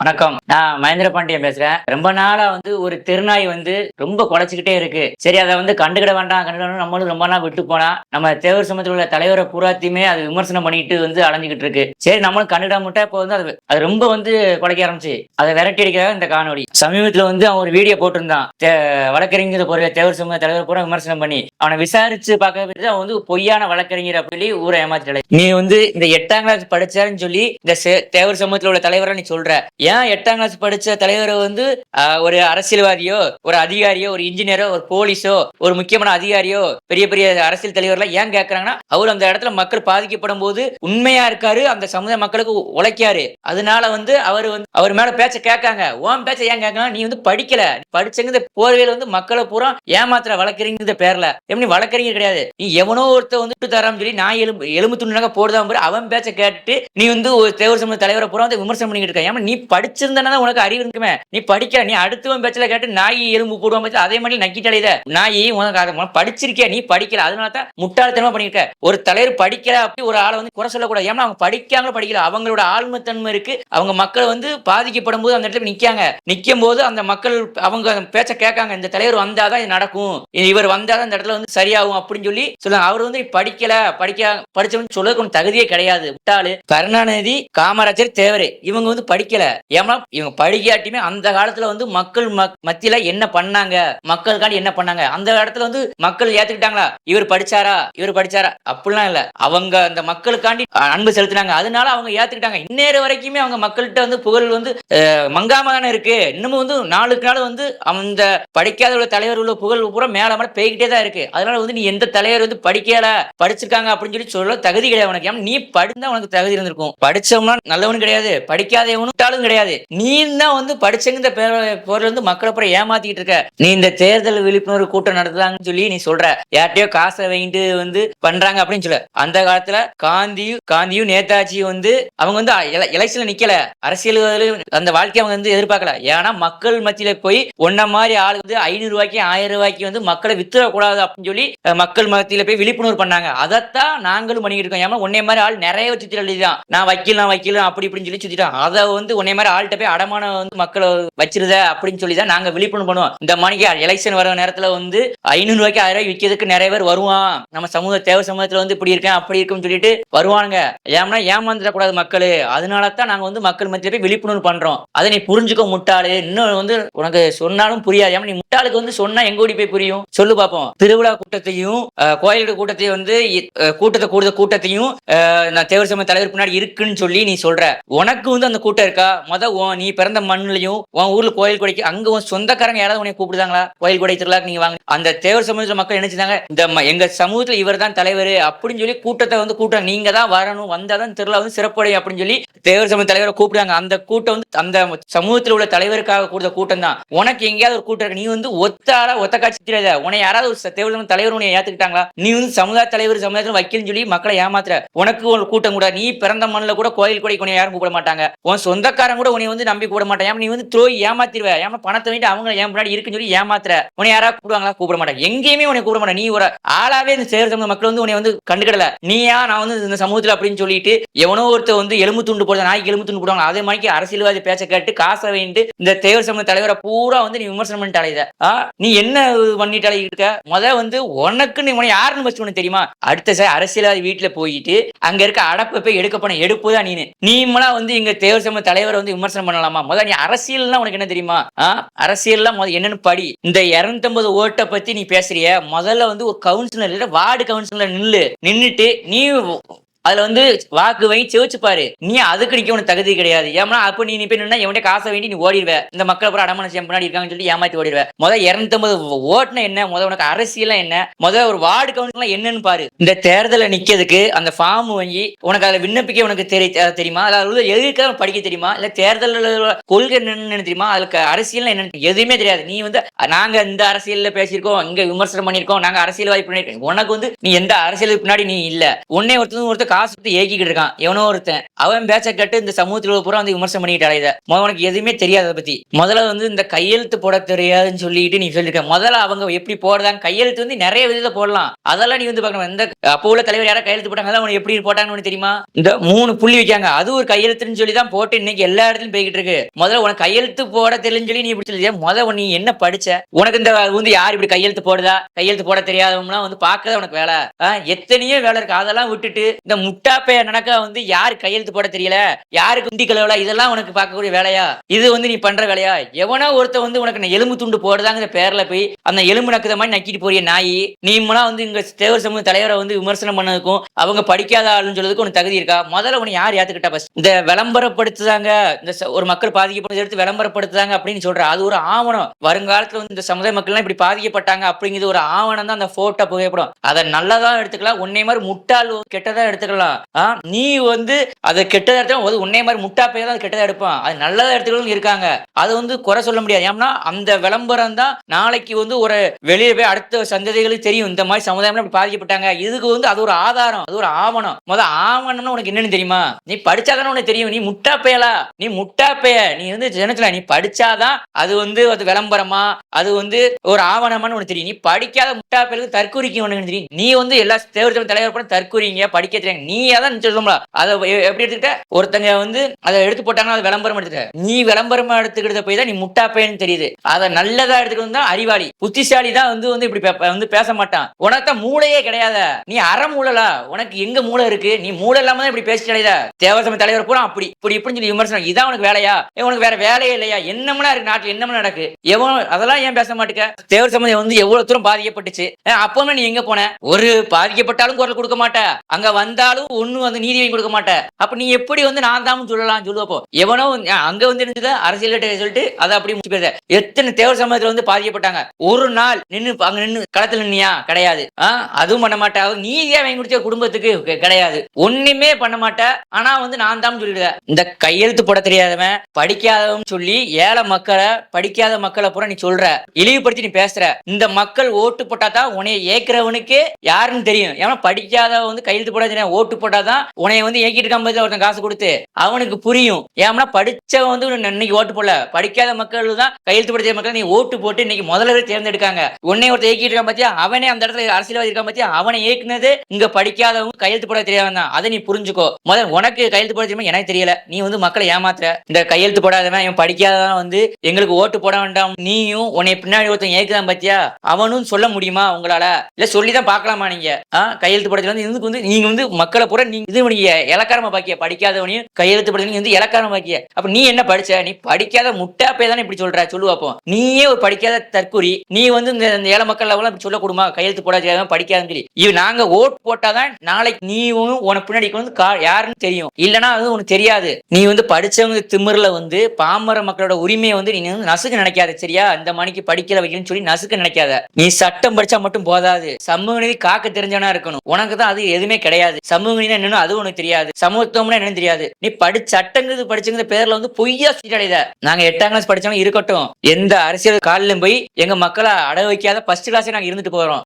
வணக்கம். நான் மகேந்திர பாண்டியன் பேசுறேன். ரொம்ப நாளா வந்து ஒரு திருநாய் வந்து ரொம்ப குலைச்சிக்கிட்டே இருக்கு. சரி அதை வந்து கண்டுக்கிட வேண்டாம் கண்டு நம்மளும் ரொம்ப நாள் விட்டு போனா நம்ம தேவர் சமயத்தில் உள்ள தலைவரை பூராத்தையுமே அது விமர்சனம் பண்ணிட்டு வந்து அலைஞ்சிக்கிட்டு இருக்கு. சரி நம்மளும் கண்டுகிட மட்டும் இப்போ வந்து அது அது ரொம்ப வந்து குலைக்க ஆரம்பிச்சு. அதை விரட்டி அடிக்கிறதா இந்த காணொலி சமீபத்துல வந்து அவன் ஒரு வீடியோ போட்டிருந்தான். வழக்கறிஞர் பொருள் தேவர் சமூக தலைவர் பூரா விமர்சனம் பண்ணி அவனை விசாரிச்சு பார்க்க அவன் வந்து பொய்யான வழக்கறிஞர் அப்படி சொல்லி ஊரை ஏமாத்திட்டலை நீ வந்து இந்த எட்டாம் கிளாஸ் படிச்சாருன்னு சொல்லி இந்த தேவர் சமூகத்தில் உள்ள தலைவரை நீ சொல்ற. ஏன் எட்டாம் கிளாஸ் படிச்ச தலைவரை வந்து ஒரு அரசியல்வாதியோ ஒரு அதிகாரியோ ஒரு இன்ஜினியரோ ஒரு போலீஸோ ஒரு முக்கியமான அதிகாரியோ பெரிய பெரிய அரசியல் தலைவர்லாம் ஏன் கேட்கறாங்கன்னா அவர் அந்த இடத்துல மக்கள் பாதிக்கப்படும் போது உண்மையா இருக்காரு அந்த சமுதாய மக்களுக்கு உழைக்காரு. அதனால வந்து அவர் வந்து அவர் மேல பேச்ச கேட்காங்க. உன் பேச்ச ஏன் கேட்கலாம் நீ வந்து படிக்கல. படிச்சங்க போர்வையில் போர்வையில வந்து மக்களை பூரா ஏமாத்திர வளர்க்குறீங்க பேர்ல. எப்படி? வளர்க்குறீங்க கிடையாது. நீ எவனோ ஒருத்த வந்து விட்டு தரான்னு சொல்லி நான் எலும்பு எலும்பு துண்டாக போடுதான் அவன் பேச்ச கேட்டுட்டு நீ வந்து ஒரு தேவர் சமூக தலைவரை பூரா வந்து விமர்சனம் பண்ணிக்கிட்டு இருக்க ஏன்னா நீ படிச்சிருந்தனா உனக்கு அறிவு இருக்குமே. நீ படிக்க நீ அடுத்தவன் பேச்சல கேட்டு நாய் எலும்பு போடுவான் பேச்சு அதே மாதிரி நக்கிட்டு அடையுத நாய் உனக்கு அதை படிச்சிருக்கிய? நீ படிக்கல. அதனால தான் முட்டாள்தனமா பண்ணிருக்க ஒரு தலைவர் படிக்கல அப்படி ஒரு ஆளை வந்து குறை சொல்லக்கூடாது. ஏன்னா அவங்க படிக்காம படிக்கல. அவங்களோட ஆழ்மத்தன்மை இருக்கு. அவங்க மக்கள் வந்து பாதிக்கப்படும் போது அந்த இடத்துல நிக்காங்க நிக்கும் போது அந்த மக்கள் அவங்க பேச்ச கேட்காங்க. இந்த தலைவர் வந்தாதான் இது நடக்கும். இவர் வந்தாதான் இந்த இடத்துல வந்து சரியாகும் அப்படின்னு சொல்லி சொல்லுவாங்க. அவர் வந்து படிக்கல படிக்க படிச்சவன் சொல்றதுக்கு தகுதியே கிடையாது. விட்டாலு கருணாநிதி காமராஜர் தேவரே. இவங்க வந்து படிக்கல. ஏமா இவங்க படிக்காட்டியுமே அந்த காலத்துல வந்து மக்கள் மக்- மத்தியில என்ன பண்ணாங்க? மக்களுக்காண்டி என்ன பண்ணாங்க? அந்த இடத்துல வந்து மக்கள் ஏத்துக்கிட்டாங்களா? இவர் படிச்சாரா? இவர் படிச்சாரா? அப்படிலாம் இல்ல. அவங்க அந்த மக்களுக்காண்டி அன்பு செலுத்தினாங்க. அதனால அவங்க ஏத்துக்கிட்டாங்க. இந்நேரம் வரைக்குமே அவங்க மக்கள்கிட்ட வந்து புகழ் வந்து மங்காம தானே இருக்கு. இன்னமும் வந்து நாளுக்கு நாள் வந்து அந்த படிக்காத உள்ள தலைவர் உள்ள புகழ் பூரா மேல மேல போய்கிட்டே தான் இருக்கு. அதனால வந்து நீ எந்த தலைவர் வந்து படிக்கல படிச்சிருக்காங்க அப்படின்னு சொல்லி சொல்ல தகுதி கிடையாது உனக்கு. நீ படிந்தா உனக்கு தகுதி இருந்திருக்கும். படிச்சவனா நல்லவனும் கிடையாது. படிக்காதவனும் கிடையாது. கிடையாது. நீ தான் வந்து படிச்சங்கிற பொருள் வந்து மக்களை அப்புறம் ஏமாத்திட்டு இருக்க. நீ இந்த தேர்தல் விழிப்புணர்வு கூட்டம் நடத்துதாங்கன்னு சொல்லி நீ சொல்ற. யார்கிட்டயோ காசை வாங்கிட்டு வந்து பண்றாங்க அப்படின்னு சொல்ல. அந்த காலத்துல காந்தியும் காந்தியும் நேதாஜியும் வந்து அவங்க வந்து எலெக்ஷன்ல நிக்கல. அரசியல் அந்த வாழ்க்கையை அவங்க வந்து எதிர்பார்க்கல. ஏன்னா மக்கள் மத்தியில போய் ஒன்ன மாதிரி ஆள் வந்து ஐநூறு ரூபாய்க்கு ஆயிரம் ரூபாய்க்கு வந்து மக்களை வித்துற கூடாது அப்படின்னு சொல்லி மக்கள் மத்தியில போய் விழிப்புணர்வு பண்ணாங்க. அதைத்தான் நாங்களும் பண்ணிட்டு இருக்கோம். ஏன்னா உன்னை மாதிரி ஆள் நிறைய சுத்திட்டு தான் நான் வைக்கல நான் வைக்கல அப்படி இப்படின்னு சொல்லி சுத்திட்டான் அதை வந்து உன்னை மாதிரி ஆள்கிட்ட போய் அடமானம் வந்து மக்களை வச்சிருத அப்படின்னு சொல்லி தான் நாங்க விழிப்புணர்வு பண்ணுவோம். இந்த மணிக்கு எலெக்ஷன் வர நேரத்துல வந்து ஐநூறு ரூபாய்க்கு ஆயிரம் ரூபாய் விற்கிறதுக்கு நிறைய பேர் வருவான். நம்ம சமூக தேவை சமூகத்துல வந்து இப்படி இருக்கேன் அப்படி இருக்குன்னு சொல்லிட்டு வருவானுங்க. ஏன்னா ஏமாந்துடக்கூடாது மக்கள். அதனால தான் நாங்க வந்து மக்கள் மத்தியில போய் விழிப்புணர்வு பண்றோம். அதை நீ புரிஞ்சுக்க முட்டாளு. இன்னும் வந்து உனக்கு சொன்னாலும் புரியாது. ஏன்னா நீ முட்டாளுக்கு வந்து சொன்னா எங்க ஓடி போய் புரியும்? சொல்லு பார்ப்போம் திருவிழா கூட்டத்தையும் அஹ், கூட்டத்தையும் வந்து கூட்டத்தை கூடுத கூட்டத்தையும் நான் தேவர் சமய தலைவர் பின்னாடி இருக்குன்னு சொல்லி நீ சொல்ற. உனக்கு வந்து அந்த கூட்டம் இருக்கா? முத நீ பிறந்த மண்ணுலயும் உன் ஊர்ல கோயில் கொடைக்கு அங்க உன் சொந்தக்காரங்க யாராவது உன்னை கூப்பிடுதாங்களா? கோயில் கொடை நீங்க வாங்க. அந்த தேவர் சமூகத்துல மக்கள் என்ன இந்த எங்க சமூகத்துல இவர் தான் தலைவர் அப்படின்னு சொல்லி கூட்டத்தை வந்து கூட்டம் நீங்க தான் வரணும் வந்தாதான் திருவிழா வந்து சிறப்படையும் அப்படின்னு சொல்லி தேவர் சமூக தலைவரை கூப்பிடுறாங்க. அந்த கூட்டம் வந்து அந்த சமூகத்தில் உள்ள தலைவருக்காக கூடுத கூட்டம் தான். உனக்கு எங்கேயாவது ஒரு கூட்டம் இருக்கு. நீ வந்து ஒத்த ஆளா ஒத்த காட்சி தெரியாத உன்னை யாராவது ஒரு தேவர் சமூக தலைவர் உன்னை ஏத்துக்கிட்டாங்களா? நீ வந்து சமுதாய தலைவர் சமுதாயத்தில் வைக்கலன்னு சொல்லி மக்களை ஏமாத்துற. உனக்கு ஒரு கூட்டம் கூட. நீ பிறந்த மண்ணில் கூட கோயில் கொடை உன்னை யாரும் கூப்பிட மாட்டாங்க. உன் சொந்தக்காரன் கூட உன்னை வந்து நம்பி கூட மாட்டேன். ஏன் நீ வந்து த்ரோய் ஏமாத்திடுவ ஏமா பணத்தை வேண்டி அவங்க என் முன்னாடி இருக்குன்னு சொல்லி ஏமாத்துற. உன்னை யாராவது கூப்பிடுவாங்களா? கூப்பிட மாட்டாங்க. எங்கேயுமே உன்னை கூப்பிட மாட்டேன் நீ ஒரு ஆளாவே இந்த சேர் சமூக மக்கள் வந்து உன்னை வந்து கண்டுக்கிடல. நீயா நான் வந்து இந்த சமூகத்துல அப்படின்னு சொல்லிட்டு எவனோ ஒருத்தர் வந்து எலும்பு துண்டு போடுற நாய்க்கு எலும்பு துண்டு போடுவாங்க. அதே மாதிரி அரசியல்வாதி பேச்ச கேட்டு காசை வேண்டு இந்த தேவர் சமூக தலைவரை பூரா வந்து நீ விமர்சனம் பண்ணிட்டு அலையுத. நீ என்ன பண்ணிட்டு அலையிட்டு இருக்க முத வந்து உனக்கு நீ உனக்கு யாருன்னு ஃபர்ஸ்ட் உனக்கு தெரியுமா? அடுத்த சார் அரசியல்வாதி வீட்டுல போயிட்டு அங்க இருக்க அடப்பை போய் எடுக்க போன எடுப்பு தான் நீனு. நீமெல்லாம் வந்து இங்க தேவர் சமூக தலைவரை வந்து விமர்சனம் பண்ணலாமா? முதல்ல நீ அரசியல்னா உனக்கு என்ன தெரியுமா? அரசியல்லாம் என்னன்னு படி. இந்த 250 ஓட்டை பத்தி நீ பேசுறிய. முதல்ல வந்து ஒரு கவுன்சிலர் வார்டு கவுன்சிலர் நில்லு. நின்னுட்டு நீ அதுல வந்து வாக்கு வாங்கி செவிச்சுப்பாரு. நீ அதுக்கு நிக்க உனக்கு தகுதி கிடையாது. ஏன்னா அப்ப நீ இப்ப நின்னா எவன்கிட்ட காசை வேண்டி நீ ஓடிடுவ. இந்த மக்கள் அப்புறம் அடமான செய்ய முன்னாடி இருக்காங்கன்னு சொல்லி ஏமாத்தி ஓடிடுவ. முத 250 ஓட்டுனா என்ன? முத உனக்கு அரசியல் என்ன? முத ஒரு வார்டு கவுன்சிலர் என்னன்னு பாரு. இந்த தேர்தல நிக்கிறதுக்கு அந்த ஃபார்ம் வாங்கி உனக்கு அதுல விண்ணப்பிக்க உனக்கு தெரிய தெரியுமா? தெரியுமா அதாவது எதுக்கு படிக்க தெரியுமா? இல்ல தேர்தலில் கொள்கை என்னன்னு தெரியுமா? அதுக்கு அரசியல் என்னன்னு எதுவுமே தெரியாது. நீ வந்து நாங்க இந்த அரசியல்ல பேசியிருக்கோம் இங்க விமர்சனம் பண்ணியிருக்கோம் நாங்க அரசியல்வாதி பண்ணிருக்கோம் உனக்கு வந்து நீ எந்த அரசியலுக்கு பின்னாடி நீ இல்ல. உன்னே ஒருத்தர் ஒருத்தர் காசு கொடுத்து ஏக்கிக்கிட்டு இருக்கான். எவனோ ஒருத்தன். அவன் பேச்ச கேட்டு இந்த சமூகத்தில் பூரா வந்து விமர்சனம் பண்ணிட்டு அலையுத முதல்ல உனக்கு எதுவுமே தெரியாது அதை பத்தி. முதல்ல வந்து இந்த கையெழுத்து போட தெரியாதுன்னு சொல்லிட்டு நீ சொல்லிருக்க. முதல்ல அவங்க எப்படி போடுறாங்க? கையெழுத்து வந்து நிறைய விதத்துல போடலாம். அதெல்லாம் நீ வந்து பார்க்கணும். இந்த அப்போ உள்ள தலைவர் யாரா கையெழுத்து போட்டாங்க? அதான் உனக்கு எப்படி போட்டாங்கன்னு உனக்கு தெரியுமா? இந்த மூணு புள்ளி வைக்காங்க. அது ஒரு கையெழுத்துன்னு சொல்லி தான் போட்டு இன்னைக்கு எல்லா இடத்துலயும் போய்கிட்டு இருக்கு. முதல்ல உனக்கு கையெழுத்து போட தெரியலன்னு சொல்லி நீ இப்படி சொல்லியா முதல்ல நீ என்ன படிச்ச? உனக்கு இந்த வந்து யார் இப்படி கையெழுத்து போடுதா? கையெழுத்து போட தெரியாதவங்களாம் வந்து பார்க்கதான் உனக்கு வேலை. எத்தனையோ வேலை இருக்கு. அதெல்லாம் விட்டுட்டு இந்த முட்டாப்பைய நடக்க வந்து யாரு கையெழுத்து போட தெரியல? யாருக்கு குண்டி கலவலா இதெல்லாம் உனக்கு பார்க்கக்கூடிய வேலையா? இது வந்து நீ பண்ற வேலையா? எவனோ ஒருத்த வந்து உனக்கு எலும்பு துண்டு போடுதாங்கிற பேர்ல போய் அந்த எலும்பு நக்குத மாதிரி நக்கிட்டு போறிய நாய். நீ வந்து இங்க தேவர் சமூக தலைவரை வந்து விமர்சனம் பண்ணதுக்கும் அவங்க படிக்காத ஆளுன்னு சொல்றதுக்கு உனக்கு தகுதி இருக்கா? முதல்ல உன்னை யார் ஏத்துக்கிட்டா இந்த விளம்பரப்படுத்துதாங்க இந்த ஒரு மக்கள் பாதிக்கப்படுறதை எடுத்து விளம்பரப்படுத்துதாங்க அப்படின்னு சொல்ற. அது ஒரு ஆவணம். வருங்காலத்துல வந்து இந்த சமுதாய மக்கள்லாம் இப்படி பாதிக்கப்பட்டாங்க அப்படிங்கிறது ஒரு ஆவணம் தான் அந்த போட்டோ புகைப்படம். அதை நல்லதா எடுத்துக்கலாம். உன்னை மாதிரி முட்டாள் கெட்டதா எடுத்துக்கலாம். ஆ, நீ வந்து அதை கெட்டதை எடுத்தாலும் உன்னை மாதிரி முட்டா பையன் தான் அது கெட்டதா எடுப்பான். அது நல்லதாக எடுத்துக்கிறவங்க இருக்காங்க. அது வந்து குறை சொல்ல முடியாது. ஏன்னா அந்த விளம்பரம் தான் நாளைக்கு வந்து ஒரு வெளியே போய் அடுத்த சந்ததிகளுக்கு தெரியும். இந்த மாதிரி சமுதாயம் அப்படி பாதிக்கப்பட்டாங்க. இதுக்கு வந்து அது ஒரு ஆதாரம் அது ஒரு ஆவணம். முதல் ஆவணம்னு உனக்கு என்னன்னு தெரியுமா? நீ படிச்சாதானே உனக்கு தெரியும். நீ முட்டா பயலா? நீ முட்டா பைய. நீ வந்து ஜனத்துல நீ படிச்சாதான் அது வந்து அது விளம்பரமா அது வந்து ஒரு ஆவணமான்னு உனக்கு தெரியும். நீ படிக்காத முட்டா பேருக்கு தற்கொலைக்கு உனக்கு தெரியும்? நீ வந்து எல்லா தேர்தல் தலைவர் பண்ண தற்கொலைங்க படிக்க தெரியும் நீ அதான் சொல்லணும்ல அதை எப்படி எடுத்துக்கிட்ட? ஒருத்தங்க வந்து அதை எடுத்து போட்டாங்கன்னா அது விளம்பரம் எடுத்துக்கிட்ட நீ விளம்பரமா எடுத்துக்கிட்ட போய் தான் நீ முட்டாப்பேன்னு தெரியுது. அதை நல்லதா எடுத்துக்கிட்டு தான் அறிவாளி. புத்திசாலி தான் வந்து வந்து இப்படி பே- வந்து பேச மாட்டான். உனக்கு மூளையே கிடையாத. நீ அற மூளலா உனக்கு எங்க மூளை இருக்கு? நீ மூளை இல்லாம தான் இப்படி பேசிட்டு அலையுத. தேவசம தலைவர் பூரா அப்படி. இப்படி இப்படின்னு சொல்லி விமர்சனம். இதான் உனக்கு வேலையா? உனக்கு வேற வேலையே இல்லையா? என்னமெல்லாம் இருக்கு நாட்டுல? என்னமெல்லாம் நடக்கு? எவன் அதெல்லாம் ஏன் பேச மாட்டேங்க தேவர் சமயம் வந்து எவ்வளவு தூரம் பாதிக்கப்பட்டுச்சு. அப்பவுமே நீ எங்க போன? ஒரு பாதிக்கப்பட்டாலும் குரல் கொடுக்க மாட்ட. அங்க வந்தா வந்தாலும் ஒண்ணும் வந்து நீதி வாங்கி கொடுக்க மாட்டேன் அப்ப நீ எப்படி வந்து நான் தான் சொல்லலாம் சொல்லுவப்போ எவனோ அங்க வந்து இருந்தது அரசியல் சொல்லிட்டு அதை அப்படி முடிச்சு போயிருந்த எத்தனை தேவர் சமயத்துல வந்து பாதிக்கப்பட்டாங்க. ஒரு நாள் நின்னு அங்க நின்னு களத்துல நின்னியா? கிடையாது. ஆஹ் அதுவும் பண்ண மாட்டேன் நீதியா வாங்கி கொடுத்த குடும்பத்துக்கு கிடையாது. ஒண்ணுமே பண்ண மாட்ட. ஆனா வந்து நான் தான் சொல்லிடுவேன் இந்த கையெழுத்து போட தெரியாதவன் படிக்காதவன் சொல்லி ஏழை மக்களை படிக்காத மக்களை பூரா நீ சொல்ற. இழிவுபடுத்தி நீ பேசுற. இந்த மக்கள் ஓட்டு போட்டா தான் உனைய ஏக்குறவனுக்கு யாருன்னு தெரியும். ஏன்னா படிக்காதவன் வந்து கையெழுத்து போட தெரியும் ஓட்டு போட்டாதான் உன்னைய வந்து ஏக்கிட்டு இருக்காம ஒருத்தன் காசு கொடுத்து. அவனுக்கு புரியும். ஏன்னா படிச்சவன் வந்து இன்னைக்கு ஓட்டு போடல. படிக்காத மக்கள் தான் கையெழுத்து படிச்ச மக்கள் நீ ஓட்டு போட்டு இன்னைக்கு முதல்ல தேர்ந்தெடுக்காங்க. உன்னை ஒருத்தர் ஏக்கிட்டு இருக்கான் பாத்தியா? அவனே அந்த இடத்துல அரசியல்வாதி இருக்கான் பாத்தியா? அவனை ஏக்குனது இங்க படிக்காதவங்க கையெழுத்து போட தெரியாதவன் தான். அதை நீ புரிஞ்சுக்கோ. முதல்ல உனக்கு கையெழுத்து போட தெரியுமா? எனக்கு தெரியல. நீ வந்து மக்களை ஏமாத்துற. இந்த கையெழுத்து போடாதவன் இவன் படிக்காதவன் வந்து எங்களுக்கு ஓட்டு போட வேண்டாம். நீயும் உன்னை பின்னாடி ஒருத்தன் ஏக்குதான் பாத்தியா? அவனும் சொல்ல முடியுமா உங்களால? இல்ல சொல்லிதான் பாக்கலாமா நீங்க? கையெழுத்து போட வந்து இதுக்கு வந்து நீங்க வந்து மக்களை பூரா நீ இது பண்ணீங்க இலக்காரமா பாக்கிய படிக்காதவனையும் கையெழுத்து போட நீங்க வந்து இலக்காரமா பாக்கிய. அப்ப நீ என்ன படிச்ச? நீ படிக்காத முட்டாப்பே தானே இப்படி சொல்ற? சொல்லுவாப்போ நீயே ஒரு படிக்காத தற்கொலை நீ வந்து இந்த ஏழை மக்கள் எல்லாம் சொல்லக்கூடுமா? கையெழுத்து போடாத படிக்காதுன்னு சொல்லி. இது நாங்க ஓட் போட்டாதான் நாளைக்கு நீயும் உனக்கு பின்னாடி வந்து யாருன்னு தெரியும். இல்லனா அது உனக்கு தெரியாது. நீ வந்து படிச்சவங்க திமிர்ல வந்து பாமர மக்களோட உரிமையை வந்து நீ வந்து நசுக்க நினைக்காத சரியா? இந்த மணிக்கு படிக்கல வைக்கணும்னு சொல்லி நசுக்க நினைக்காத. நீ சட்டம் படிச்சா மட்டும் போதாது. சமூக நீதி காக்க தெரிஞ்சவனா இருக்கணும். உனக்கு தான் அது எதுவுமே கிடையாது. சமூக என்னன்னு அது உனக்கு தெரியாது. சமூகத்துவம்னா என்னன்னு தெரியாது. நீ படி சட்டங்கிறது படிச்சுங்கிற பேர்ல வந்து பொய்யா சீரடைத நாங்க எட்டாம் கிளாஸ் படிச்சவங்க இருக்கட்டும். எந்த அரசியல் காலிலும் போய் எங்க மக்களை அட வைக்காத ஃபர்ஸ்ட் கிளாஸே நாங்க இருந்துட்டு போறோம்.